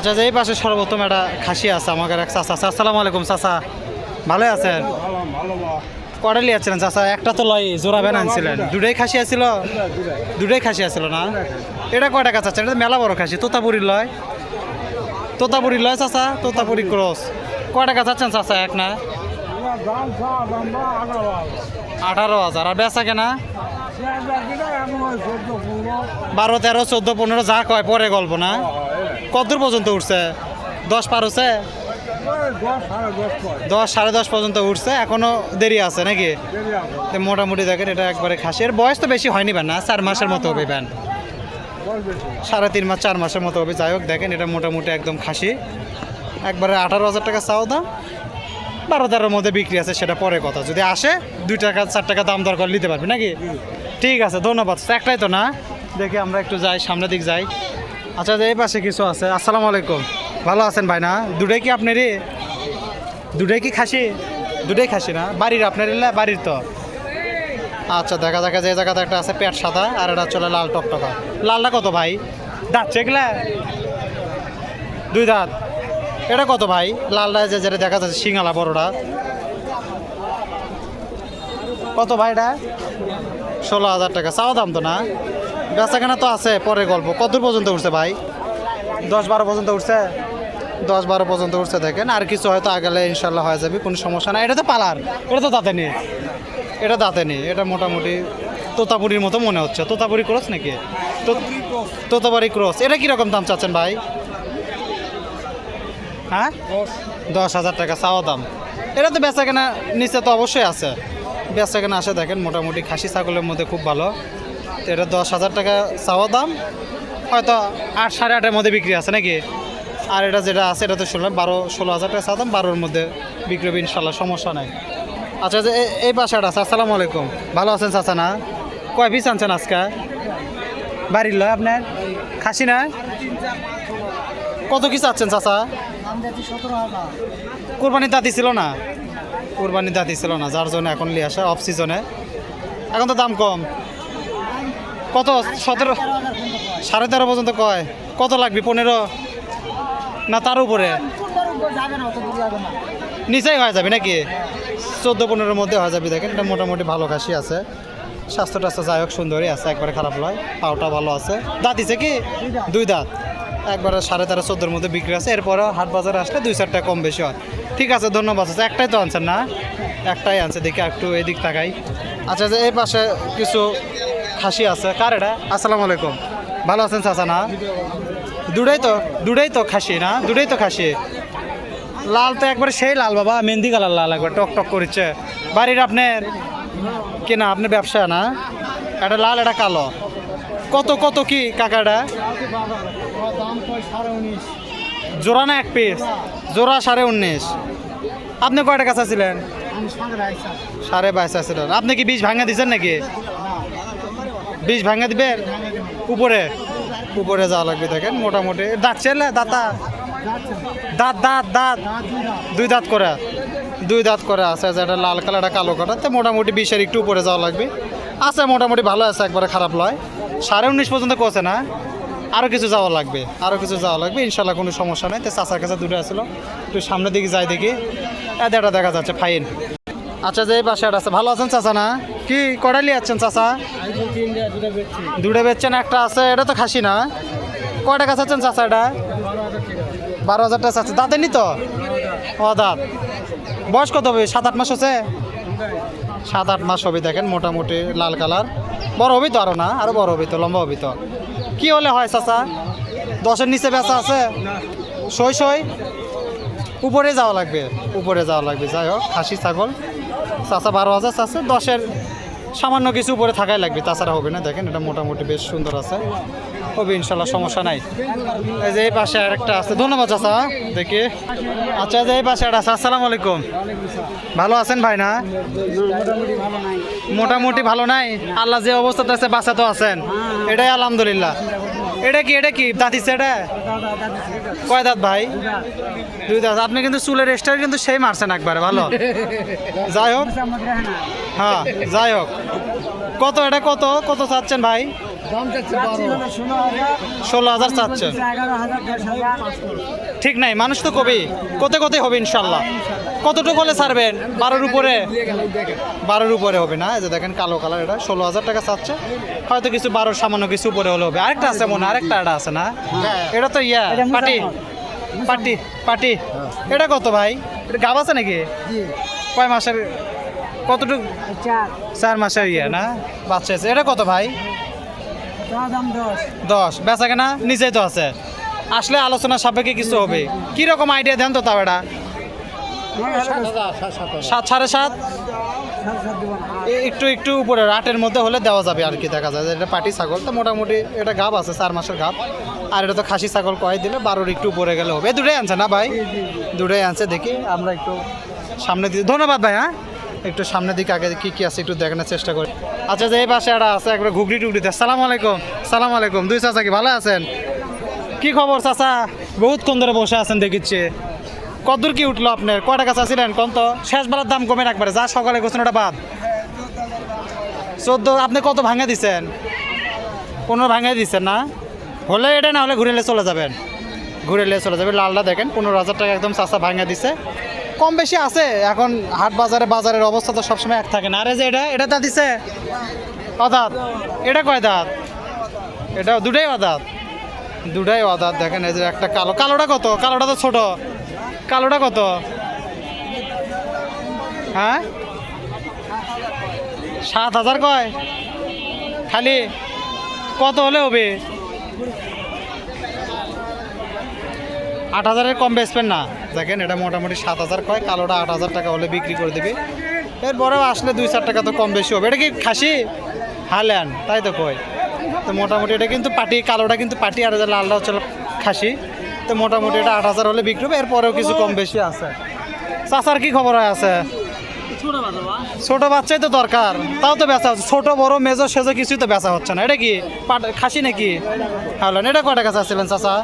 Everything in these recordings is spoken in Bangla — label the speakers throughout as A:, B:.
A: আচ্ছা যে এই পাশে সর্বোত্তম একটা খাসি আছে আমাদের এক চাচা। আছে। আসসালামু আলাইকুম, চাচা। ভালো আছেন? কটা লিয়াচ্ছিলেন চাচা? একটা তো লয় জোড়া বেন আনছিলেন। দুটাই খাসি আছিল? দুটাই খাসি আছিল না? এটা কয় টাকা চাচ্ছেন এটা মেলা বড় খাসি তোতাপুরি লয়। তোতাপুরি লয়, চাচা? তোতাপুরি ক্রস। কয় টাকা চাচ্ছেন, চাচা, এক না? আঠারো হাজার। আর বেচা কেনা? বারো, তেরো, চোদ্দ, পনেরো, যা কয়, পরে গল্প না? কতদূর পর্যন্ত উঠছে? দশ পার হচ্ছে? দশ, সাড়ে দশ পর্যন্ত উঠছে, এখনও দেরি আছে নাকি? মোটামুটি দেখেন, এটা একবারে খাসি। এর বয়স তো বেশি হয়নি ব্যান, না? চার মাসের মতো হবে ব্যান। সাড়ে তিন মাস, চার মাসের মতো হবে, যাই হোক, দেখেন, এটা মোটামুটি একদম খাসি। একবারে আঠারো হাজার টাকা চাও দাম। বারো তেরোর মধ্যে বিক্রি আছে, সেটা পরে কথা। যদি আসে, দুই টাকা, চার টাকা দাম দরকার নিতে পারবি, নাকি? ঠিক আছে, ধন্যবাদ। একটাই তো না? দেখি আমরা একটু যাই, সামনের দিক যাই। আচ্ছা এই পাশে কিছু আছে। আসসালামু আলাইকুম। ভালো আছেন ভাই না? দুটাই কি আপনারই? দুটাই কি খাসি? দুটাই খাসি না? বাড়ির আপনার বাড়ির তো। আচ্ছা দেখা দেখা যে জায়গাতে একটা আছে পেট সাদা, আর এটা চলে লাল টকটকা। লালটা কত ভাই? দাঁত চেকলা দুই দাঁত। এটা কত ভাই? লালটা যে যেটা দেখা যাচ্ছে, সিঙ্গালা বড়টা। কত ভাই এটা? ষোলো হাজার টাকা। চাওয়া দাম তো না? বেচাকেনা তো আছে পরে গল্প। কত দূর পর্যন্ত উঠছে ভাই? দশ বারো পর্যন্ত উঠছে। দশ বারো পর্যন্ত উঠছে দেখেন। আর কিছু হয়তো আগালে ইনশাল্লাহ হয়ে যাবে কোনো সমস্যা না এটা তো পালার এটা তো দাঁতে নেই এটা দাঁতে নেই এটা মোটামুটি তোতাপুরির মতো মনে হচ্ছে। তোতাপুরি ক্রস নাকি? তোতাপুরি ক্রস। এটা কীরকম দাম চাচ্ছেন ভাই? হ্যাঁ? দশ। হাজার টাকা চাওয়া দাম। এটা তো বেচা কেনা নিচে তো অবশ্যই আছে। বেচা কেনা আসে দেখেন মোটামুটি খাসি ছাগলের মধ্যে খুব ভালো। তো এটা দশ হাজার টাকা চাওয়া দাম। হয়তো আট, সাড়ে আটের মধ্যে বিক্রি আছে নাকি? আর এটা যেটা আছে, এটা তো শুনলাম বারো, ষোলো হাজার টাকা চাওয়া দাম, বারোর মধ্যে বিক্রি হবে ইনশাল্লাহ সমস্যা নাই। আচ্ছা যে এই পাশে আছে, আসসালামু আলাইকুম। ভালো আছেন চাচা না? কয় পিস আনছেন আজকে? বাড়ির লয় আপনার? খাসি না? কত কি চাচ্ছেন চাচা? কোরবানির দাঁতি ছিল না? কোরবানির দাঁতি ছিল না, যার জন্য এখন নিয়ে আসা অফ সিজনে এখন তো দাম কম। কত? সতেরো সাড়ে তেরো পর্যন্ত কয়? কত লাগবে? পনেরো? না তার উপরে? নিচেই হয়ে যাবে নাকি? চোদ্দ পনেরোর মধ্যে হয়ে যাবে। দেখেন, এটা মোটামুটি ভালো খাসি আছে। স্বাস্থ্য টাস্থ্য যাই হোক, সুন্দরই আছে, একবারে খারাপ নয়। পাওটা ভালো আছে। দাঁত দিছে কি? দুই দাঁত। একবারে সাড়ে তেরো, চোদ্দোর মধ্যে বিক্রি আছে। এরপরে হাট বাজারে আসলে দুই চারটা কম বেশি হয়। ঠিক আছে, ধন্যবাদ। আছে একটাই তো আনছেন না? একটাই আনছে দেখি একটু এদিক তাকাই। আচ্ছা যে এই পাশে কিছু খাসি আছে। কার এটা? আসসালামু আলাইকুম। ভালো আছেন চাচা না? দুটাই তো দুটাই তো খাসি না? দুটাই তো খাসি। লাল তো একবারে সেই লাল বাবা মেহেন্দি কালার লাল একবার টক টক করছে। বাড়ির আপনার কেনা আপনার ব্যবসা না? এটা লাল এটা কালো। কত কত কি কাকাটা জোড়া না এক পিস জোড়া সাড়ে উনিশ। আপনি কয় টাকা চাচ্ছিলেন? সাড়ে বাইশ চাচ্ছিলেন। আপনি কি বীজ ভাঙা দিচ্ছেন নাকি? বীজ ভাঙে দিবেন উপরে। উপরে যাওয়া লাগবে দেখেন, মোটামুটি। দাঁত চেলে দাঁতা দাঁত? দাঁত দাঁত দুই দাঁত করে। দুই দাঁত করে আছে, যে এটা লাল কালার একটা কালো কালার। তো মোটামুটি বিশের একটু উপরে যাওয়া লাগবে। আছে, মোটামুটি ভালো আছে, একবারে খারাপ নয় সাড়ে উনিশ পর্যন্ত কোচে না। আরও কিছু যাওয়া লাগবে আরও কিছু যাওয়া লাগবে। ইনশাল্লাহ কোনো সমস্যা নেই। তো চাচার কাছে দুটো আসলো একটু সামনের দিকে যাই দেখি, এটা দেখা যাচ্ছে, ফাইন। আচ্ছা যে পাশে আছে। ভালো আছেন চাচা না? কি কড়ালি আছেন চাচা? দুটো বেচছেন, একটা আছে, এটা তো খাসি না। কয় টাকা চাচ্ছেন চাচা এটা? বারো হাজার টাকা চাচ্ছে। দাঁতের নি তো? ও, দাঁত। বয়স কত হবে? সাত আট মাস হচ্ছে? সাত আট মাস হবে, দেখেন, মোটামুটি লাল কালার। বড় হবি তো আরও না? আরও বড় হবি তো, লম্বা হবি তো। কি হলে হয় চাচা? দশের নিচে বেচা আছে? সই সই? উপরে যাওয়া লাগবে, উপরে যাওয়া লাগবে। যাই হোক, খাসি, ছাগল। চাচা বারো হাজার চাচ্ছে দশের সামান্য কিছু উপরে থাকাই লাগবে। তাছাড়া হবে না, দেখেন, এটা মোটামুটি বেশ সুন্দর আছে। হবে, ইনশাল্লাহ, সমস্যা নাই। এই যে এই পাশে আরেকটা আছে। ধন্যবাদ, চাচা। দেখি। আচ্ছা যে এই পাশে একটা আছে। আসসালামু আলাইকুম। ভালো আছেন ভাই না? মোটামুটি ভালো নাই? আল্লাহ যে অবস্থাতে আছে বাসা তো আছেন। এটাই আলহামদুলিল্লাহ। এটা কি এটা কি? দাঁতিছে এটা? কয় দাঁত ভাই? দুই দাঁত। আপনি কিন্তু চুলের স্টাইল কিন্তু সেই মারছেন একবারে ভালো? যাই হোক। হ্যাঁ যাই হোক। কত এটা কত? কত চাচ্ছেন ভাই? ষোলো হাজার। চাচ্ছেন ঠিক নাই মানুষ তো কবি। কোতে কোতে হবে ইনশাল্লাহ। কতটুকু হলে ছাড়বেন? বারোর উপরে? বারোর উপরে হবে না? এই যে দেখেন কালো কালার এটা। ষোলো হাজার টাকা চাচ্ছে। হয়তো কিছু বারোর সামান্য কিছু উপরে হলে হবে। আরেকটা আছে মনে হয়, আরেকটা এটা আছে না? এটা তো ইয়া। পাটি পাটি পাটি এটা কত ভাই? এটা গাব আছে নাকি? কয় মাসের? কতটুকু?
B: চার।
A: মাসের ইয়ে না? বাচ্চা আছে। এটা কত ভাই?
B: দশ।
A: দশ। বেচা কেনা? নিচেই তো আছে। আসলে আলোচনা সাপেক্ষে কিছু হবে। কি রকম আইডিয়া দেন তো তাও এটা? সাত সাড়ে সাত। একটু একটু উপরে রাটের মধ্যে হলে দেওয়া যাবে আর কি দেখা যায়। এটা পাটি ছাগল তো মোটামুটি এটা গাব আছে চার মাসের গাব। আর এটা তো খাসি ছাগল কয় দিলে বারোর একটু উপরে গেলে হবে। দুটাই আনছে না ভাই? দুটাই আনছে দেখি। আমরা একটু সামনে দিকে ধন্যবাদ ভাই হ্যাঁ? একটু সামনের দিকে আগে কি কি আছে একটু দেখানোর চেষ্টা করি। আচ্ছা যে এই পাশে একটা আছে একবার ঘুগড়ি টুগড়িতে সালাম আলাইকুম। সালাম আলাইকুম। দুই চাচা কি ভালো আছেন? কি খবর চাচা? বহুত কোন ধরে বসে আছেন দেখিচ্ছে। কতদূর কি উঠল আপনার? কয় টাকা চাচ্ছিলেন কোন তো? শেষ বেলার দাম কমে রাখবে যা সকালে গোছেন ওটা বাদ। চোদ্দ, আপনি কত ভাঙে দিচ্ছেন পনেরো ভাঙে দিচ্ছেন না? হলে এটা না হলে ঘুরে এলে চলে যাবেন। ঘুরে এলে চলে যাবেন। লালটা দেখেন, পনেরো হাজার টাকা একদম চাষা ভাঙে দিছে। কম বেশি আছে। এখন হাট বাজারে, বাজারের অবস্থা তো সবসময় এক থাকে না। আরে যে এটা এটা দাঁত দিছে? অদাত। এটা কয় দাঁত? এটা দুটাই অদাত। দুটাই অদাত। দেখেন এই যে একটা কালো। কালোটা কত? কালোটা তো ছোট। কালোটা কত? হ্যাঁ? সাত হাজার কয়? খালি? কত হলে হবে? আট হাজারের কম বেচবেন না। দেখেন, এটা মোটামুটি সাত হাজার কয়, কালোটা আট হাজার টাকা হলে বিক্রি করে দেবে। এরপরেও আসলে দুই চার টাকা তো কম বেশি হবে। এটা কি খাসি? হালেন, তাই তো কয়। তো মোটামুটি এটা কিন্তু পাটি, কালোটা কিন্তু পাটি, আর লালটা হচ্ছে খাসি। তো মোটামুটি এটা আট হাজার হলে বিক্রি হবে এরপরেও কিছু কম বেশি আছে। চাচার কি খবর আছে? ছোট বাচ্চাই তো দরকার তাও তো বেচা হচ্ছে। ছোট বড় মেজো সেজো কিছুই তো বেচা হচ্ছে না। এটা কি খাসি নাকি? হলেন এটা কয় টাকা চাচ্ছিলেন চাচা?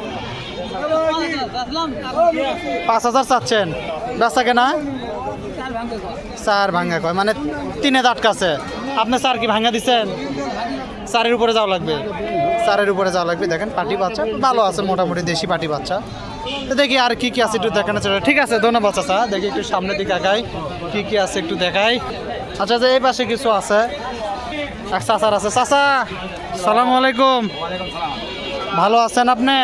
A: পাঁচ হাজার চাচ্ছেন। বেচা কেনা? চার ভাঙ্গা কয়। মানে তিনে আটকাছে আপনি চার কি ভাঙ্গা দিচ্ছেন চারের উপরে যাওয়া লাগবে? চারের উপরে যাওয়া লাগবে। দেখেন, পাটি বাচ্চা, ভালো আছে মোটামুটি দেশি পাটি বাচ্চা। দেখি আর কি কি আছে একটু দেখানো চলে ঠিক আছে, ধন্যবাদ চাচা। দেখি একটু সামনের দিকে আগাই, কি কি আছে একটু দেখাই। আচ্ছা যে এই পাশে কিছু আছে। এক চাচার আছে। চাচা, সালাম আলাইকুম। ভালো আছেন আপনি?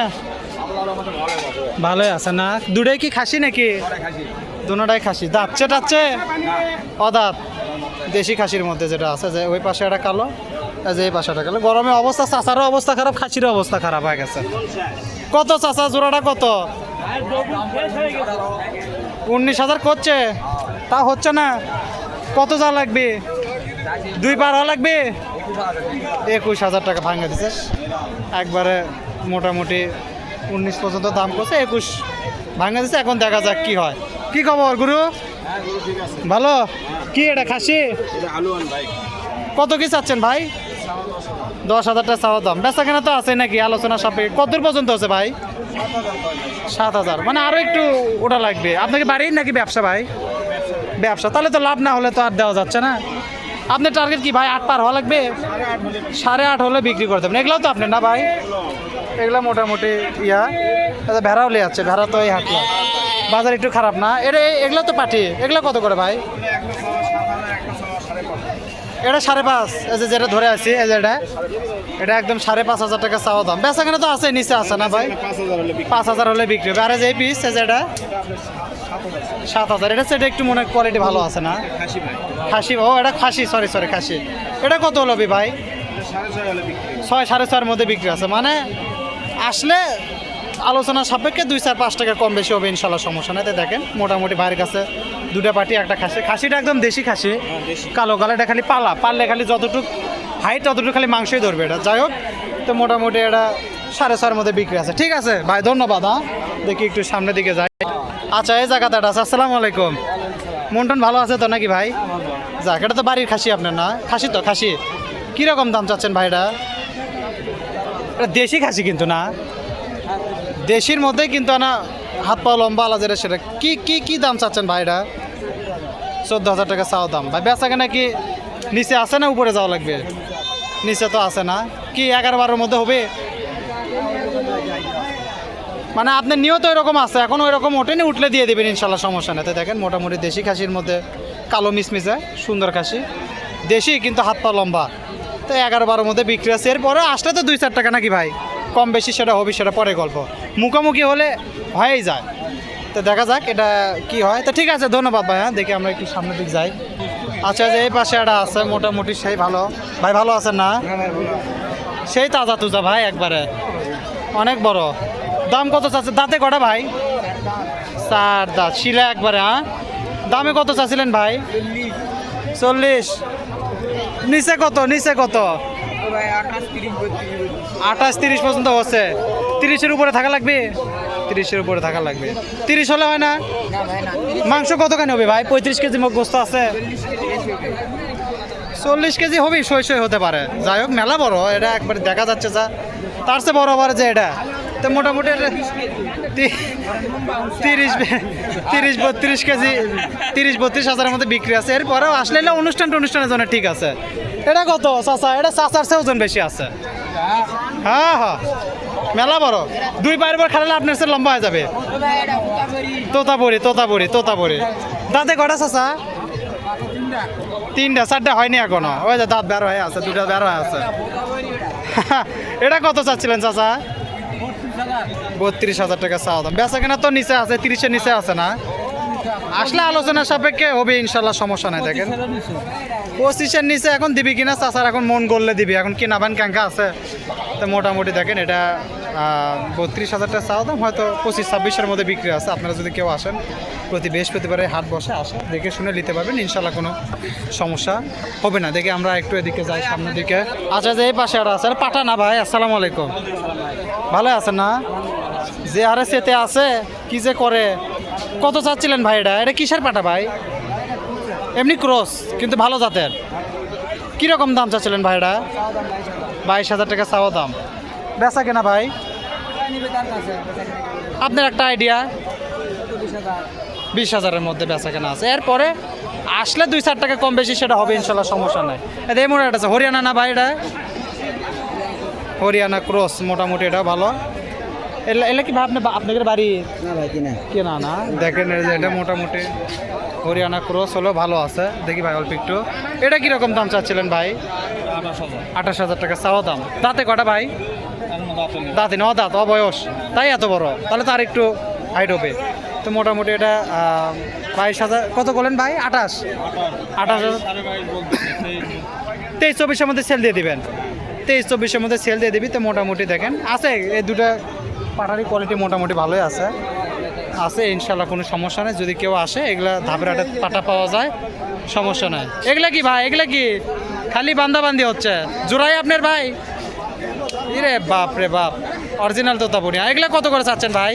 A: ভালোই আছে না? দুটাই কি খাসি নাকি? দুটাই খাসি। দাঁতছে টাচ্ছে অদাঁত দেশি খাসির মধ্যে যেটা আছে, যে ওই পাশে একটা কালো। যে এই পাশে একটা গরমে অবস্থা চাচারও অবস্থা খারাপ খাসিরও অবস্থা খারাপ হয়ে গেছে। কত চাচা জোড়াটা কত? উনিশ হাজার করছে? তা হচ্ছে না। কত যা লাগবে? দুই পার হওয়া লাগবে? একুশ হাজার টাকা ভাঙে দিছে। একবারে মোটামুটি উনিশ পর্যন্ত দাম করছে একুশ ভাঙে দিছে। এখন দেখা যাক কি হয়। কি খবর গুরু? ভালো? কি এটা খাসি? কত কি চাচ্ছেন ভাই? দশ হাজার টাকা চাওয়ার দাম। বেচা কেনা তো আছে নাকি? আলোচনা সাপেক্ষে। কত দূর পর্যন্ত আছে ভাই? সাত হাজার। মানে আরও একটু ওটা লাগবে। আপনাকে বাড়ির নাকি ব্যবসা ভাই? ব্যবসা। তাহলে তো লাভ না হলে তো আর দেওয়া যাচ্ছে না। আপনার টার্গেট কি ভাই? আট পার হওয়া লাগবে? সাড়ে আট হলে বিক্রি করে দেবেন। এগুলাও তো আপনার না ভাই? এগুলো মোটামুটি ইয়া। আচ্ছা ভেড়াও লে যাচ্ছে। ভেড়া তো এই হাটলা বাজার একটু খারাপ না? এটা এগুলো তো পাঠি এগুলো কত করে ভাই? এটা সাড়ে পাঁচ এই যে যেটা ধরে আছি এই যে এটা। এটা একদম সাড়ে পাঁচ হাজার টাকা চাওয়া দাম। বেচা কেনা তো আছে নিচে আছে না ভাই? পাঁচ হাজার হলে বিক্রি। হবে। আর এই যে পিস এই যে এটা সাত হাজার। এটা সেটা একটু মনে কোয়ালিটি ভালো আছে না? খাসি ও এটা খাসি সরি সরি খাসি। এটা কত হলো ভাই? ছয় সাড়ে ছয়ের মধ্যে বিক্রি আছে। মানে আসলে আলোচনা সাপেক্ষে দুই চার পাঁচ টাকা কম বেশি হবে ইনশাল্লাহ সমস্যা নাই। দেখেন মোটামুটি ভাইয়ের কাছে দুটা পাটি একটা খাসি। খাসিটা একদম দেশি খাসি। কালো কালো এটা খালি পালা। পারলে খালি যতটুকু হাইট ততটুকু খালি মাংসই ধরবে এটা। যাই হোক তো মোটামুটি এটা সাড়ে ছয়ের মধ্যে বিক্রি আছে। ঠিক আছে ভাই ধন্যবাদ হ্যাঁ। দেখি একটু সামনের দিকে যাই। আচ্ছা এই জায়গাটা আছে। আসসালামু আলাইকুম। মন্টন ভালো আছে তো নাকি ভাই? যাক এটা তো বাড়ির খাসি আপনার না? খাসি তো খাসি। কীরকম দাম চাচ্ছেন ভাইটা এটা দেশি খাসি কিন্তু না? দেশির মধ্যেই কিন্তু আনা হাত পা লম্বা আলা যেটা সেটা। কি কি কি দাম চাচ্ছেন ভাইরা চোদ্দ হাজার টাকা চাও দাম। ভাই, বেচা কেনা কি নিচে আছে না উপরে যাওয়া লাগবে? নিচে তো আছে না। কি এগারো বারোর মধ্যে হবে? মানে আপনার নিয়ত এরকম আছে। এখন ওই রকম ওঠেনি, উঠলে দিয়ে দেবেন ইনশাল্লাহ, সমস্যা নেই। তো দেখেন, মোটামুটি দেশি খাসির মধ্যে কালো মিসমিসে, সুন্দর খাসি। দেশি কিন্তু হাত পা লম্বা। তো এগারো বারোর মধ্যে বিক্রি আছে। এরপরে আসলে তো দুই চার টাকা নাকি ভাই? কম বেশি সেটা হবে সেটা পরে গল্প। মুখোমুখি হলে হয়েই যায়। তো দেখা যাক এটা কি হয়। তো ঠিক আছে ধন্যবাদ ভাই হ্যাঁ দেখি আমরা একটু সামনের দিক যাই। আচ্ছা যে এই পাশে একটা আছে মোটামুটি সেই ভালো। ভাই ভালো আছেন না? সেই তাজা তুজা ভাই একবারে। অনেক বড়। দাম কত চাচ্ছে দাঁতে কটা ভাই? চার দাঁত। শিলা একবারে হ্যাঁ? দামে কত চাচ্ছিলেন ভাই? চল্লিশ। নিচে কত? নিচে কত? আঠাশ তিরিশ পর্যন্ত হচ্ছে। তিরিশের উপরে থাকা লাগবে? তিরিশের উপরে থাকা লাগবে। তিরিশ হলে হয় না? মাংস কতখানি হবে ভাই? পঁয়ত্রিশ কেজি গোস্ত আছে। চল্লিশ কেজি হবে সই সই হতে পারে। যাই হোক, মেলা বড়, এটা একবার দেখা যাচ্ছে যা। তার চেয়ে বড় আবার যে এটা। তো মোটামুটি তিরিশ তিরিশ বত্রিশ কেজি, তিরিশ বত্রিশ হাজারের মধ্যে বিক্রি আছে। এরপরেও আসলে অনুষ্ঠান অনুষ্ঠানের জন্য ঠিক আছে। এটা কত, চাচা? এটা চাচার চেয়ে ওজন বেশি আছে। হ্যাঁ হ্যাঁ। মেলা বড়। দুই পায়ের পর খাটালে আপনার সে লম্বা হয়ে যাবে। তোতাপুরি তোতাপুরি তোতাপুরি। দাঁতে কটা চাচা তিনটা, চারটা হয়নি এখনও। ওই যে দাঁত বের হয়ে আছে, দুটা বের হয়ে আছে। এটা কত চাচ্ছিলেন, চাচা? বত্রিশ হাজার টাকা চাওয়া দাম। বেচা কেনা তো নিচে আছে, তিরিশের নিচে আছে না? আসলে আলোচনা সাপেক্ষে হবে ইনশাল্লাহ সমস্যা নাই, দেখেন। পঁচিশের নিচে এখন দিবি কিনা, চাচার এখন মন গড়লে দিবি। এখন কিনা বান কাঙ্কা আছে। তো মোটামুটি দেখেন, এটা বত্রিশ হাজার টাকা চাওয়া দাম, হয়তো পঁচিশ ছাব্বিশের মধ্যে বিক্রি আছে। আপনারা যদি কেউ আসেন, প্রতি বৃহস্পতিবারে হাট বসে আসে দেখে শুনে নিতে পারবেন ইনশাল্লাহ কোনো সমস্যা হবে না। দেখে আমরা একটু এদিকে যাই সামনের দিকে। আচ্ছা যে এই পাশে আর আছে পাঠা না ভাই, আসসালামু আলাইকুম। ভালো আছেন না? যে আরে সেতে আছে, কি যে করে? কত চাচ্ছিলেন ভাই এটা? এটা কিসের পাঠা ভাই? এমনি ক্রস, কিন্তু ভালো জাতের। কীরকম দাম চাচ্ছিলেন ভাই এটা? বাইশ হাজার টাকা চাওয়া দাম। বেচা কেনা ভাই? আপনার একটা আইডিয়া বিশ হাজারের মধ্যে বেচা কেনা আছে। এরপরে আসলে দুই চার টাকা কম বেশি সেটা হবে, ইনশাল্লাহ সমস্যা নাই। এটা এই একটা আছে, হরিয়ানা না ভাই এটা? হরিয়ানা ক্রস মোটামুটি এটা ভালো। এলা এলা কি ভাই আপনি আপনাদের বাড়ি?
B: না ভাই কিনা।
A: কেনা না দেখেন এটা মোটামুটি হরিয়ানা ক্রস হলো ভালো আছে। দেখি ভাই অল্প একটু। এটা কীরকম দাম চাচ্ছিলেন ভাই? আঠাশ হাজার টাকা চাওয়া দাম। দাঁতে কটা ভাই? দাঁতে ন দাঁত অবয়স। তাই এত বড়? তাহলে তার একটু হাইট হবে। তো মোটামুটি এটা বাইশ হাজার কত বলেন ভাই? আঠাশ? আঠাশ হাজার। তেইশ চব্বিশের মধ্যে সেল দিয়ে দিবেন। তেইশ চব্বিশের মধ্যে সেল দিয়ে দিবি তো মোটামুটি দেখেন। আছে এই দুটা পাটারি কোয়ালিটি মোটামুটি ভালোই আছে। আছে ইনশাল্লাহ কোনো সমস্যা নেই। যদি কেউ আসে, এগুলা ধাপের হাটে পাটা পাওয়া যায়, সমস্যা নাই। এগুলা কি ভাই? এগুলা কি? খালি বান্দাবান্দি হচ্ছে। জোড়াই আপনার ভাই? ইরে বাপ রে বাপ অরিজিনাল তো তাবুনি এগুলা কত করে চাচ্ছেন ভাই?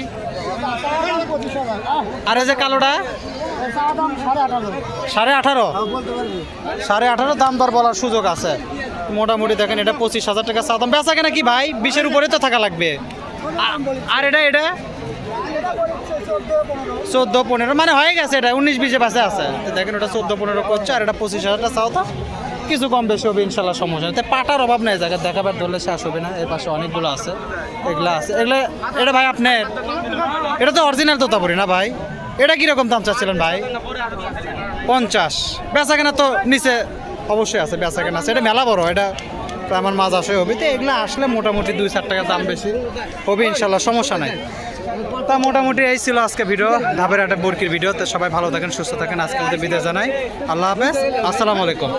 A: আর যে কালোটা? সাড়ে আঠারো। সাড়ে আঠারো, দাম দর বলার সুযোগ আছে। মোটামুটি দেখেন, এটা পঁচিশ হাজার টাকা চা দাম। বেচা কেনা কি ভাই? বিশের উপরে তো থাকা লাগবে। আর এটা এটা? চোদ্দ পনেরো মানে হয়ে গেছে এটা, উনিশ বিশে পাশে আছে। দেখেন ওটা চোদ্দ পনেরো করছে, আর এটা পঁচিশ হাজার টাকা চাও তো। কিছু কম বেশি হবে ইনশাল্লাহ সমস্যা নেই। পাটার অভাব নেই, জায়গা দেখাবার ধরলে শেষ হবে না। এর পাশে অনেকগুলো আছে, এগুলো আছে। এগুলো, এটা ভাই আপনার এটা তো অরিজিনাল তোতাপুরি না ভাই? এটা কীরকম দাম চাচ্ছিলেন ভাই? পঞ্চাশ। বেচা কেনা তো নিচে অবশ্যই আছে বেচা কেনা আছে। এটা মেলা বড়, এটা প্রায় আমার মাছ আসে হবে তো এগুলো আসলে মোটামুটি দুই, চার টাকা দাম বেশি। হবে, ইনশাল্লাহ, সমস্যা নাই। তা মোটামুটি এই ছিল আজকে ভিডিও, ধাপের একটা বরকির ভিডিও। তো সবাই ভালো থাকেন, সুস্থ থাকেন। আজকে বিদায় জানাই। আল্লাহ হাফেজ। আসসালামু আলাইকুম।